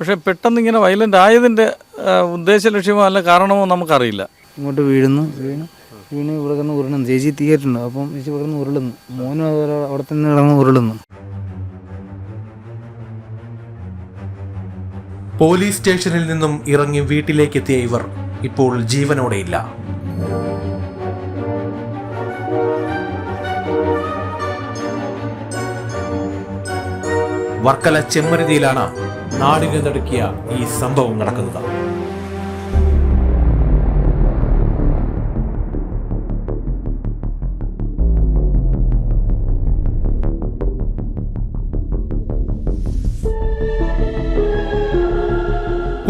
പക്ഷേ പെട്ടെന്ന് ഇങ്ങനെ വയലന്റ് ആയതിന്റെ ഉദ്ദേശ ലക്ഷ്യമോ അല്ല കാരണമോ നമുക്കറിയില്ല. ഇങ്ങോട്ട് വീഴുന്നു വീണ്. വീണ് ഇവിടെ കിടന്ന് ഉരുളുന്നു. ചേച്ചി തീയിട്ടുണ്ട് അപ്പം ചേച്ചി ഇവിടെ കിടന്ന് ഉരുളുന്നു. മോനും അതുപോലെ അവിടെ തന്നെ കിടന്ന് ഉരുളുന്നു. പോലീസ് സ്റ്റേഷനിൽ നിന്നും ഇറങ്ങി വീട്ടിലേക്കെത്തിയ ഇവർ ഇപ്പോൾ ജീവനോടെയില്ല. വർക്കല ചെമ്മരുതിയിലാണ് നാടിനെ നടുക്കിയ ഈ സംഭവം നടക്കുന്നത്.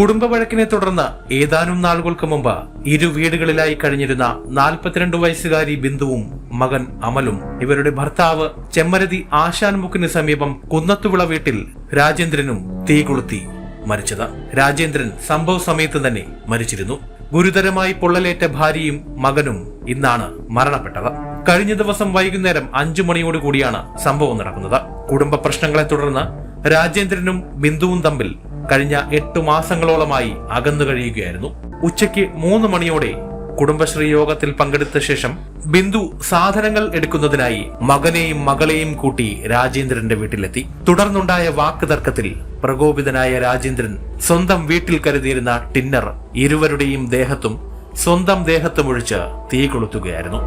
കുടുംബ വഴക്കിനെ തുടർന്ന് ഏതാനും നാളുകൾക്ക് മുമ്പ് ഇരു വീടുകളിലായി കഴിഞ്ഞിരുന്ന നാൽപ്പത്തിരണ്ട് വയസ്സുകാരി ബിന്ദുവും മകൻ അമലും. ഇവരുടെ ഭർത്താവ് ചെമ്മരതി ആശാൻമുക്കിന് സമീപം കുന്നത്തുവിള വീട്ടിൽ രാജേന്ദ്രനും തീ കൊളുത്തി മരിച്ചത്. രാജേന്ദ്രൻ സംഭവ സമയത്ത് തന്നെ മരിച്ചിരുന്നു. ഗുരുതരമായി പൊള്ളലേറ്റ ഭാര്യയും മകനും ഇന്നാണ് മരണപ്പെട്ടത്. കഴിഞ്ഞ ദിവസം വൈകുന്നേരം അഞ്ചു മണിയോടുകൂടിയാണ് സംഭവം നടക്കുന്നത്. കുടുംബ പ്രശ്നങ്ങളെ തുടർന്ന് രാജേന്ദ്രനും ബിന്ദുവും തമ്മിൽ കഴിഞ്ഞ എട്ടു മാസങ്ങളോളമായി അകന്നു കഴിയുകയായിരുന്നു. ഉച്ചയ്ക്ക് മൂന്ന് മണിയോടെ കുടുംബശ്രീ യോഗത്തിൽ പങ്കെടുത്ത ശേഷം ബിന്ദു സാധനങ്ങൾ എടുക്കുന്നതിനായി മകനെയും മകളെയും കൂട്ടി രാജേന്ദ്രന്റെ വീട്ടിലെത്തി. തുടർന്നുണ്ടായ വാക്ക് തർക്കത്തിൽ പ്രകോപിതനായ രാജേന്ദ്രൻ സ്വന്തം വീട്ടിൽ കരുതിയിരുന്ന ടിന്നർ ഇരുവരുടെയും ദേഹത്തും സ്വന്തം ദേഹത്തും ഒഴിച്ച് തീ കൊളുത്തുകയായിരുന്നു.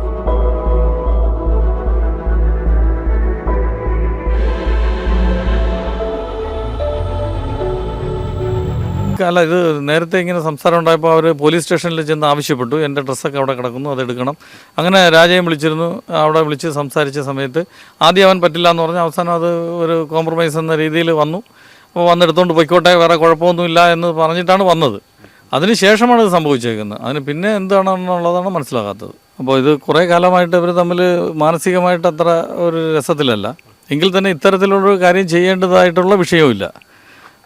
അല്ല ഇത് നേരത്തെ ഇങ്ങനെ സംസാരം ഉണ്ടായപ്പോൾ അവർ പോലീസ് സ്റ്റേഷനിൽ ചെന്ന് ആവശ്യപ്പെട്ടു. എന്റെ ഡ്രസ്സൊക്കെ അവിടെ കിടക്കുന്നു അതെടുക്കണം അങ്ങനെ രാജയും വിളിച്ചിരുന്നു അവിടെ വിളിച്ച് സംസാരിച്ച സമയത്ത് ആദ്യം അവൻ പറ്റില്ല എന്ന് പറഞ്ഞ് അവസാനം അത് ഒരു കോംപ്രമൈസ് എന്ന രീതിയിൽ വന്നു. അപ്പോൾ വന്നെടുത്തോണ്ട് പൊയ്ക്കോട്ടെ വേറെ കുഴപ്പമൊന്നുമില്ല എന്ന് പറഞ്ഞിട്ടാണ് വന്നത്. അതിന് ശേഷമാണ് ഇത് സംഭവിച്ചേക്കുന്നത്. അതിന് പിന്നെ എന്താണെന്നുള്ളതാണ് മനസ്സിലാകാത്തത്. അപ്പോൾ ഇത് കുറേ കാലമായിട്ട് ഇവർ തമ്മിൽ മാനസികമായിട്ട് അത്ര ഒരു രസത്തിലല്ല. എങ്കിൽ തന്നെ ഇത്തരത്തിലുള്ളൊരു കാര്യം ചെയ്യേണ്ടതായിട്ടുള്ള വിഷയവുമില്ല.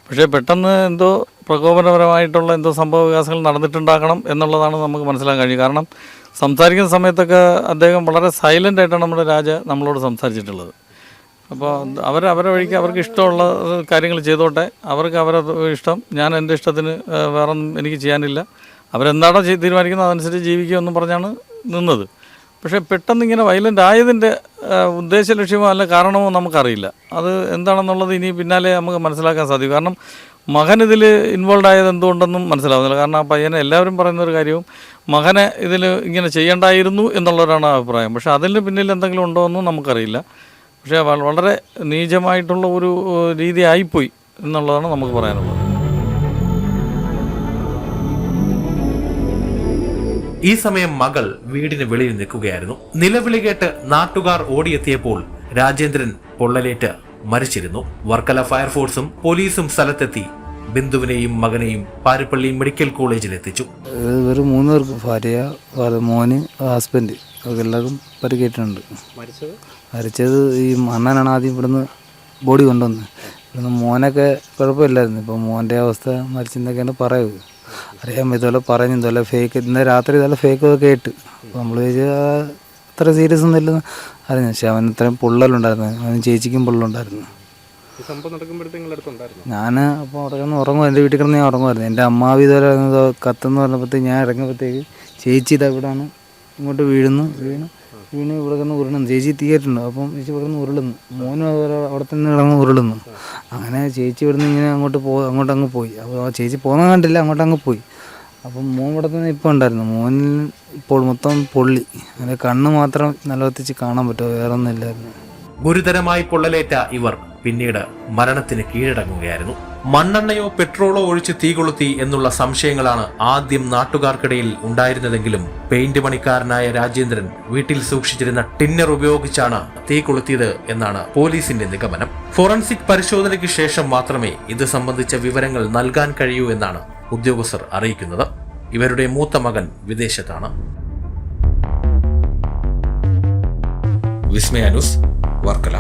പക്ഷേ പെട്ടെന്ന് എന്തോ പ്രകോപനപരമായിട്ടുള്ള എന്തോ സംഭവ വികാസങ്ങൾ നടന്നിട്ടുണ്ടാകണം എന്നുള്ളതാണ് നമുക്ക് മനസ്സിലാക്കാൻ കഴിയും. കാരണം സംസാരിക്കുന്ന സമയത്തൊക്കെ അദ്ദേഹം വളരെ സൈലന്റ് ആയിട്ടാണ് നമ്മുടെ രാജ നമ്മളോട് സംസാരിച്ചിട്ടുള്ളത്. അപ്പോൾ അവർ അവരെ വഴിക്ക് അവർക്ക് ഇഷ്ടമുള്ള കാര്യങ്ങൾ ചെയ്തോട്ടെ. അവർക്ക് അവരുടെ ഇഷ്ടം. ഞാൻ എന്റെ ഇഷ്ടത്തിന് വേറൊന്നും എനിക്ക് ചെയ്യാനില്ല. അവരെന്താണോ തീരുമാനിക്കുന്നത് അതനുസരിച്ച് ജീവിക്കുമെന്നും പറഞ്ഞാണ് നിന്നത്. പക്ഷേ പെട്ടെന്ന് ഇങ്ങനെ വയലന്റ് ആയതിന്റെ ഉദ്ദേശ ലക്ഷ്യമോ അല്ല കാരണമോ നമുക്കറിയില്ല. അത് എന്താണെന്നുള്ളത് ഇനി പിന്നാലെ നമുക്ക് മനസ്സിലാക്കാൻ സാധിക്കും. കാരണം മകൻ ഇതിൽ ഇൻവോൾവ് ആയത് എന്തുകൊണ്ടെന്നും മനസ്സിലാവുന്നില്ല. കാരണം ആ പയ്യനെ എല്ലാവരും പറയുന്ന ഒരു കാര്യവും മകനെ ഇതിൽ ഇങ്ങനെ ചെയ്യേണ്ടായിരുന്നു എന്നുള്ളവരാണ് അഭിപ്രായം. പക്ഷേ അതിന് പിന്നിൽ എന്തെങ്കിലും ഉണ്ടോ എന്നും നമുക്കറിയില്ല. പക്ഷേ വളരെ നീചമായിട്ടുള്ള ഒരു രീതി ആയിപ്പോയി എന്നുള്ളതാണ് നമുക്ക് പറയാനുള്ളത്. ഈ സമയം മകൾ വീടിന് വെളിയിൽ നിൽക്കുകയായിരുന്നു. നിലവിളി കേട്ട് നാട്ടുകാർ ഓടിയെത്തിയപ്പോൾ രാജേന്ദ്രൻ പൊള്ളലേറ്റ് മരിച്ചിരുന്നു. വർക്കല ഫയർഫോഴ്സും പോലീസും സ്ഥലത്തെത്തി ബിന്ദുവിനെയും മകനെയും പാരിപ്പള്ളി മെഡിക്കൽ കോളേജിൽ എത്തിച്ചു. ഇവർ മൂന്ന് പേർക്ക് ഭാര്യ മോന് ഹസ്ബൻഡ് എല്ലാവർക്കും പരിക്കേറ്റിട്ടുണ്ട്. മരിച്ചത്? ഈ അണ്ണനാണ് ആദ്യം ഇവിടുന്ന് ബോഡി കൊണ്ടുവന്നത്. ഇവിടുന്ന് മോനൊക്കെ കുഴപ്പമില്ലായിരുന്നു. ഇപ്പോൾ മോന്റെ അവസ്ഥ മരിച്ചെന്നൊക്കെയാണ് പറയുന്നത് അറിയാൻ ഇതുപോലെ പറഞ്ഞു ഇതുപോലെ ഫേക്ക് ഇന്നലെ രാത്രി ഇതുപോലെ ഫേക്ക് കേട്ട്. അപ്പോൾ നമ്മൾ ചോദിച്ചാൽ അത്ര സീരിയസ് ഒന്നും ഇല്ലെന്ന് അറിഞ്ഞു. പക്ഷേ അവൻ ഇത്രയും പൊള്ളലുണ്ടായിരുന്നു അവൻ ചേച്ചിക്കും പൊള്ളലുണ്ടായിരുന്നു ഞാൻ അപ്പോൾ കിടന്ന് ഉറങ്ങും എന്റെ വീട്ടിൽ കിടന്ന് ഞാൻ ഉറങ്ങുമായിരുന്നു എന്റെ അമ്മാവി ഇതുപോലെ കത്തെന്ന് പറഞ്ഞപ്പോഴത്തേക്ക് ഞാൻ ഇറങ്ങിയപ്പോഴത്തേക്ക് ചേച്ചി ഇതാ ഇങ്ങോട്ട് വീഴുന്നു വീണ്. വീണ് ഇവിടെ കിടന്ന് ഉരുളുന്നു. ചേച്ചി തീയിട്ടുണ്ട് അപ്പം ചേച്ചി ഇവിടെ കിടന്ന് ഉരുളുന്നു. മോനും അതുപോലെ അവിടെ തന്നെ കിടന്ന് ഉരുളുന്നു. അങ്ങനെ ചേച്ചി ഇവിടുന്ന് ഇങ്ങനെ അങ്ങോട്ട് പോ അങ്ങോട്ട് അങ്ങ് പോയി. അപ്പോൾ ആ ചേച്ചി പോകുന്ന കണ്ടില്ല അങ്ങോട്ട് അങ്ങ് പോയി. അപ്പം മോൻ ഇവിടെ തന്നെ ഇപ്പോൾ ഉണ്ടായിരുന്നു. മോനിൽ ഇപ്പോൾ മൊത്തം പൊള്ളി. അങ്ങനെ കണ്ണ് മാത്രം നിലവർത്തിച്ച് കാണാൻ പറ്റുമോ? വേറെ ഒന്നും ഇല്ലായിരുന്നു. ഗുരുതരമായി പൊള്ളലേറ്റ ഇവർ പിന്നീട് മരണത്തിന് കീഴടങ്ങുകയായിരുന്നു. മണ്ണെണ്ണയോ പെട്രോളോ ഒഴിച്ച് തീ കൊളുത്തി എന്നുള്ള സംശയങ്ങളാണ് ആദ്യം നാട്ടുകാർക്കിടയിൽ ഉണ്ടായിരുന്നതെങ്കിലും പെയിന്റ് പണിക്കാരനായ രാജേന്ദ്രൻ വീട്ടിൽ സൂക്ഷിച്ചിരുന്ന ടിന്നർ ഉപയോഗിച്ചാണ് തീ കൊളുത്തിയത് എന്നാണ് പോലീസിന്റെ നിഗമനം. ഫോറൻസിക് പരിശോധനയ്ക്ക് ശേഷം മാത്രമേ ഇത് സംബന്ധിച്ച വിവരങ്ങൾ നൽകാൻ കഴിയൂ എന്നാണ് ഉദ്യോഗസ്ഥർ അറിയിക്കുന്നത്. ഇവരുടെ മൂത്ത മകൻ വിദേശത്താണ്. വിസ്മയാനുസ് വർക്കല.